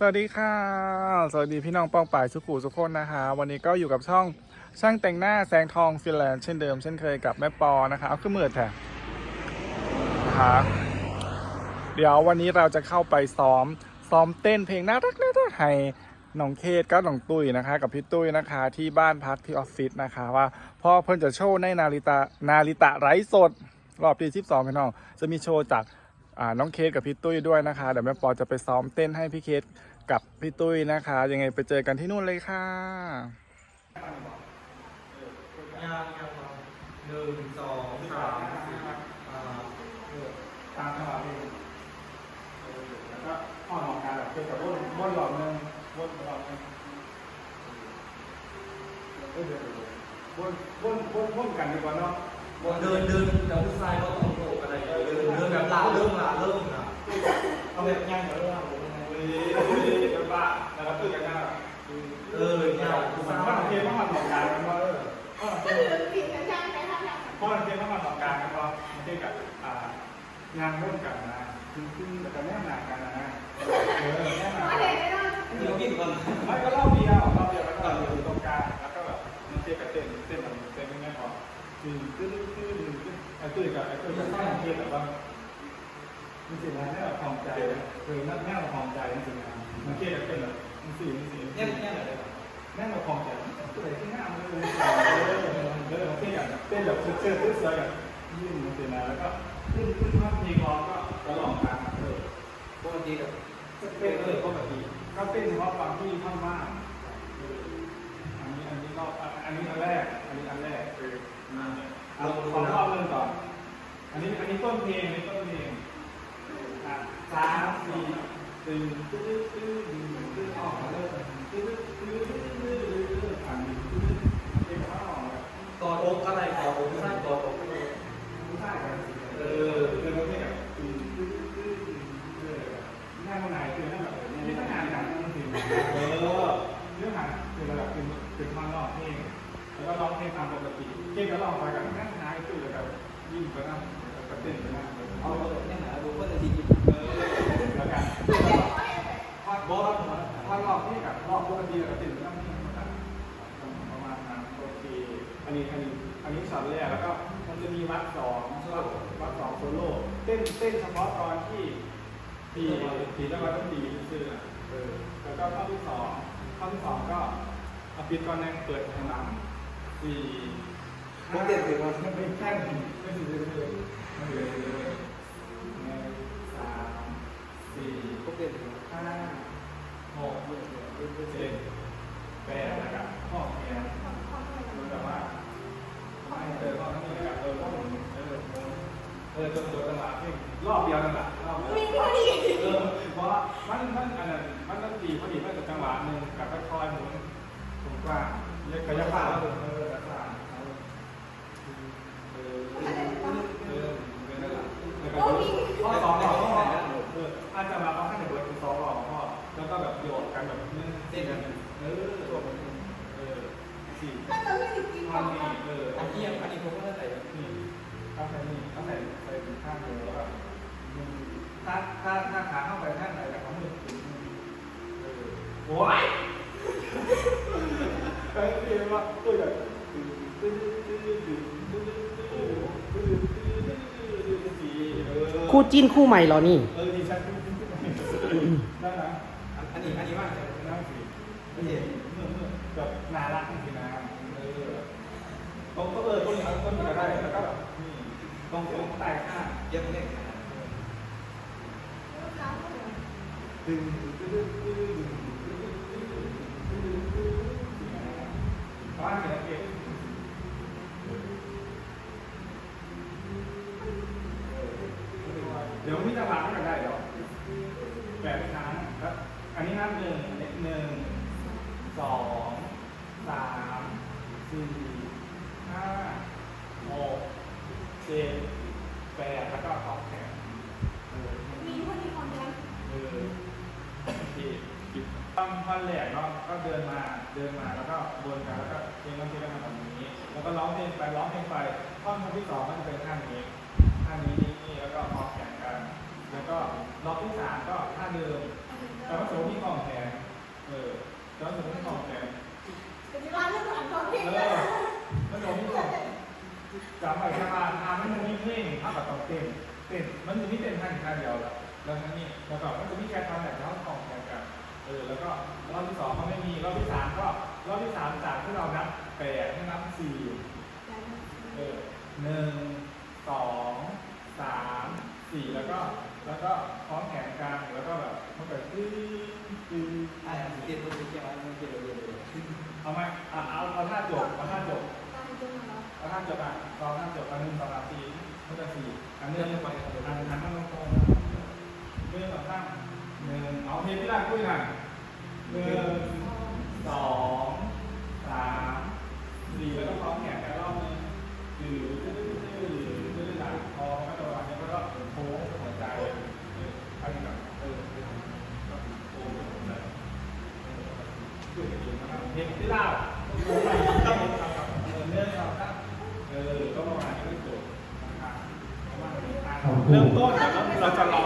สวัสดีค่ะ สวัสดีพี่น้องป้องป่ายสุขุสุขคนนะคะ วันนี้ก็อยู่กับช่องช่างแต่งหน้าแสงทองฟินแลนด์เช่นเดิมเช่นเคยกับแม่ปอนะคะเอาขึ้นมือแทนนะคะเดี๋ยววันนี้เราจะเข้าไปซ้อมซ้อมเต้นเพลงน่ารักน่ารักให้น้องเคทกับน้องตุ้ยนะคะ กับพี่ตุ้ยนะคะที่บ้านพักที่ออฟฟิศนะคะ ว่าพ่อเพิ่นจะโชว์ในนาริตานาริตะไร้สด รอบที่12พี่น้องจะมีโชว์จากอ่าน้องเคสกับพี่ตุ้ยด้วยนะคะเดี๋ยวแม่ปอจะไปซ้อมเต้นให้พี่เคส กับพี่ตุ้ยนะคะ ยังไงไปเจอกันที่นู่นเลยค่ะยางยางหนึ่งสองสามสี่อ่าตามจังหวะเพลงแล้วก็อ่อนออกการแบบเป็นแบบวนวนหลอดนึงวนหลอดนึงวนวนวนวนกันดีกว่าเนาะเดินเดินแล้วผู้ชายก็ต้องโผล่อะไรเดินเดินแบบลาเริ่มลาเริ่มอะเอาแบบย่างแบบเริ่ม เนี่ยเพราะมันเพลงต้องมาต่อการกันว่ามันเพลงกับงานร่วมกันนะคือคือแต่แน่นานกันนะเออแน่นาว่าเดี๋ยวพี่ก่อนไม่ก็รอบเดียวรอบเดียวแล้วก็อยู่ตรงกลางแล้วก็แบบมันเต้นกับเต้นเต้นแบบเต้นไม่แน่พอคือตื้อตื้อตื้อไอ้ตื้อกับไอ้ตื้อจะสร้างเพลงแบบว่ามันสิ่งนั้นแน่แบบความใจคือนั่นแน่แบบความใจจริงๆมันเต้นกับเต้นแบบมันสื่อมันสื่อย่างย่างอ แน่แบบความใจตัวไหนที่หน้ามันเลยแล้วเราเต้นแบบเต้นแบบเชื่อตื้อเสือแบบยื่นมันสิ่งนั้นแล้วก็ขึ้นขึ้นว่าเพลงร้องก็จะลองตามเลยปกติแบบเต้นเลยปกติก็เต้นเฉพาะบางที่ท่อนมากอันนี้อันนี้รอบอันนี้อันแรก อันนี้อันแรกคือเอาสองรอบเริ่มก่อน อันนี้อันนี้ต้นเพลงอันนี้ต้นเพลงอะสามสี่ตึงตื้อตื้อตึงตื้อออกมาเริ่ม 这个，这个，这个，这个，这个，这个，这个。 ช็อตแรกแล้วก็มันจะมีวัดสองวัดสองโซโล่เต้นเต้นเฉพาะตอนที่ที่ที่จังหวัดต้องดีซื่อๆเออแล้วก็ข้อที่สองข้อที่สองก็เอาปิดก่อนนะเปิดทางหลังสี่มันเด็ดถึงว่ามันเป็นแค่ไม่ถึงเลยเลยไม่เหลือเลยหนึ่งสามสี่พวกเด็ดถึงห้าหกเจ็ดแปดแล้วก็ข้อแขนมันแบบว่า ไม่เออข้อทั้งนี้แล้วก็เออข้องเออเออจนตัวจังหวะที่รอบเดียวนั่นแหละรอบเดียวมีพอดีเออเพราะมันมันอันนั้นมันต้องตีพอดีมันจะจังหวะหนึ่งกับค่อยๆหมุนตรงกลางเรียกกายภาพแล้วเออกายภาพเออเออเป็นนั่นแหละแล้วก็ข้อสองข้อสองเอออาจจะมาเอาให้เบอร์เป็นสองหลอกข้อแล้วก็แบบโยดกันแบบนึงเต้นกันเออ ถ้าเราไม่ถึงกินความีเอออันนี้อันนี้ผมก็จะใส่นี่เอาใส่นี่เอาใส่ใส่ข้างเดียววก็ถ้าถ้าถ้าขาเข้าไปข้างไหนแต่เขามือถึงมือเออโอ้ยไอ้เรียกว่าตัวใหญ่คู่จิ้นคู่ใหม่เหรอนี่ เออดีฉันได้นะอันนี้อันนี้ว่าจะน่าสีเมื่อเมื่อแบบนาละ บางคนตายห้าเย็บเล็กนะดึงบ้านเหนือเก็บเดี๋ยววิจารณ์กันได้หรอแบบช้างครับ อันนี้นับหนึ่งเล็กหนึ่งสองสามสี่ อนท่อนแรกเนาะก็เดินมาเดินมาแล้วก็บนกันแล้วก็เพลงน้องเพลงก็ทำแบบนี้ แล้วก็ร้องเพลงไปร้องเพลงไปท่อนที่สองก็จะเป็นท่านี้ท่านี้นี้แล้วก็ออกแขนกัน แล้วก็ร้องที่สามก็ท่าเดิมแล้วก็โสมีกล่องแขนเออแล้วโสมีกล่องแขนปัจจุบันเรื่องของกล่องเพลงเออแล้วโสมีกล่องจำไว้ชาวบ้าทำให้มันมีเพลงทำแบบต้องเต้นเต้นมันจะไม่เต้นท่านท่าเดียวแล้วแล้วนี่แล้วก็มันจะมีแค่ท่อนแบบ เออแล้วก็รอบที่สองเขาไม่มีรอบที่สามก็รอบที่สามจากที่เรานับแปดให้นับสี่เออหนึ่งสองสามสี่แล้วก็แล้วก็คล้องแขนกันแล้วก็แบบมันเกิดตื้อตื้อไอ้เกมตัวนี้เกมอะไรเกมอะไรเลยเอาไหมอะเอาเอาท่าจบเอาท่าจบตามจนมาแล้วเอาท่าจบอะลองท่าจบอันหนึ่งสองสามสี่มันจะสี่อันหนึ่งอันอันอันต้องตรงหนึ่งสองสามหนึ่งเอาเพลงที่ได้คุยหน่อยหนึ่งสองสามสี่แล้วก็พร้อมแขนกันรอบนึงดื้อดื้อดื้อดื้อดื้อหลังคอไม่ตรงกันแล้วก็โค้งหัวใจเอออันนี้แบบเออโค้งหัวใจ เพลงที่ลาบผมไม่ต้องกับเรื่องเราครับเออก็ประมาณนี้ก็จบนะครับเพราะว่าเริ่มต้นเดี๋ยวเราเราจะรอ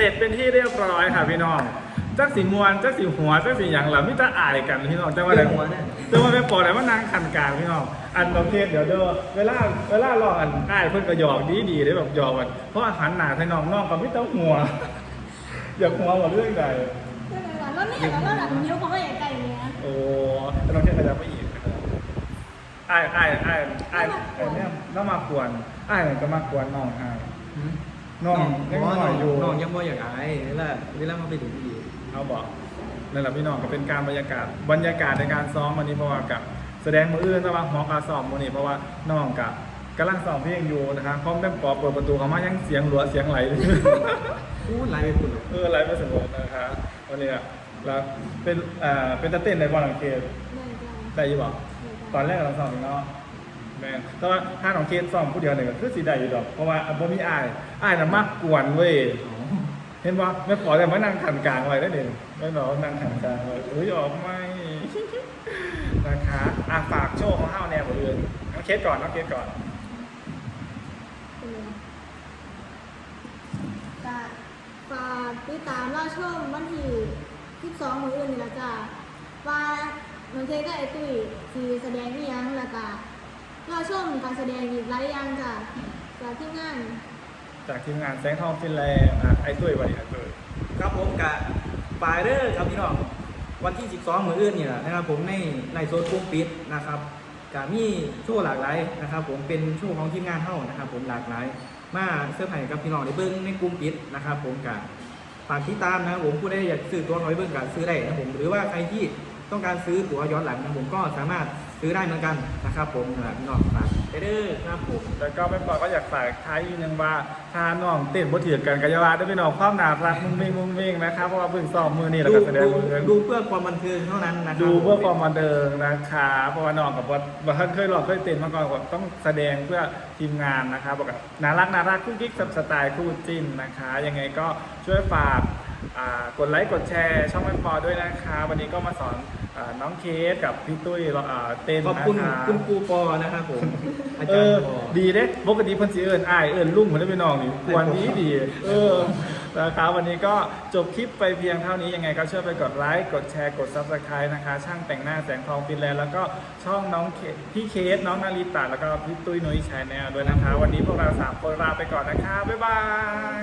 เสร็จเป็นที่เรียบร้อยค่ะพี่น้องจักสีมวนจักสีหัวจักสีหยังเหล่ามิตรอายกันพี่น้องจังว่าอะไรหัวเนี่ยจังว่าไม่ปอดอะไรว่านางขันกลางพี่น้องอันประเภทเดี๋ยวเด้อเวลาเวลาลองอันอ้ายเพิ่นก็หยอกดีดีได้แบบหยอกกันเพราะอาหารหนาให้น้องน้องกับมิตรหัวอยากหัวหมดเรื่องใดใช่ไหมล่ะแล้วนี่อย่างนั้นแบบนิ้วเขาก็ใหญ่ไก่เนี้ยโอ้แต่น้องแค่ขยับไม่อีกอ้ายอ้ายอ้ายอ้ายไอ้เนี่ยน้องมากวนอ้ายมันก็มากวนน้องอ้าย น้องยังหน่อยอยู่น้องยังบ่อยากอายนี่แหละนี่แหละมาไปถึงดีเอาบอกนั่นแหละพี่น้องก็เป็นการบรรยากาศบรรยากาศในการซ้อมวันนี้เพราะว่ากับแสดงมืออื่นระหว่างหมอการซ้อมวันนี้เพราะว่าน้องกับกำลังซ้อมเพลงอยู่นะครับพร้อมแม่ปอเปิดประตูเขามายังเสียงหลัวเสียงไหลพูดไรไปพูดเออไหลไม่สงบนะครับวันนี้อะแล้วเป็นอ่าเป็นตะเต้นในบอลลังเกตเหมือนกันได้อยี่บอกตอนแรกเราซ้อมอยู่เนาะแม่งแต่ว่าถ้าของเคสซ้อมผู้เดียวเนี่ยก็คือสีได้อยู่ดอกเพราะว่าอะบ่มีอาย อายน่ะมากกวนเว้ย เห็นว่าไม่ขอแต่มานั่งขันกลางไว้ได้เด่นไม่บอกนั่งขันกลางไว้เอ้ยออกไม่ นะคะอะฝากโชว์ของห้าวแนวหมดเลยน้องเคสก่อนน้องเคสก่อน จ้าฝากติดตามรอชมวันที่12มื้ออื่นนี่ละจ้าว่าน้องเทกับไอตุ้ยสีแสดงนี่ยังล้วก็รอชมการแสดงอีกหลายอย่างจ้าจากที่งาน จากทีมงานแสงทองฟินแลนด์อะไอ้ตุ้ยวันไอ้ตุ้ยครับผมกะปายเด้อครับพี่น้องวันที่ 12มื้ออื่นนี่แหละนะครับผมในในโซนกลุ่มปิดนะครับกะมีโชว์หลากหลายนะครับ ผมเป็นโชว์ของทีมงานเฮานะครับ ผมหลากหลาย มาเสื้อร์ไผ่กับพี่น้องได้เบิ่งในกลุ่มปิดนะครับ ผมกะฝากติดตามนะผมผู้ใดอยากซื้อตัวเขาไปเบิ่งกันซื้อได้นะผมหรือว่าใครที่ต้องการซื้อตั๋วย้อนหลังนะผมก็สามารถซื้อได้เหมือนกันนะครับ ผมนะพี่น้องฝาก เด้อครับผมแล้วก็แม่ปอก็อยากฝากท้ายอีกนึงว่าทาน้องเต้นบ่ถือกันกัยาวาด้วยพี่น้องความน่ารักมุ้งมิ้งมุ้งมิ้งนะครับเพราะว่าเพิ่งซ้อมมือนี่แล้วดูก็แสดงดูมือดูเพื่อความบันเทิงเท่านั้นนะครับดูเพื่อความบันเทิงนะคะเพราะว่าน้องกับว่าว่าท่านเคยหลอกเคยเต้นมาก่อนว่าต้องแสดงเพื่อทีมงานนะคะบอกว่าน่ารักน่ารักคู่กิ๊กสไตล์คู่จิ้นนะคะ ยังไงก็ช่วยฝากอ่ากดไลค์กดแชร์ช่องแม่ปอด้วยนะคะ วันนี้ก็มาสอนอา น้องเคสกับพี่ตุ้ยอ่าเต้นขอบนะคุณคะคุณครูปอนะครับผม อาเอจารอย์ปอ ดีเด้ปกติเพิ่นสิเอิ้นอ้ายเอิ้นลุงเหมือนได้ไปน้องนี่ควรดีดี เออนะครับวันนี้ก็จบคลิปไปเพียงเท่านี้ยังไงก็ช่วยไปกดไลค์กดแชร์กด Subscribe นะคะ ช่างแต่งหน้าแสงทองฟินแลนด์แล้วก็ช่องน้องเคพี่เคสน้องนาริตาแล้วก็พี่ตุ้ยนุ้ยชายแนลด้วยนะคะ วันนี้พวกเราสามคนลาไปก่อนนะคะบ๊ายบาย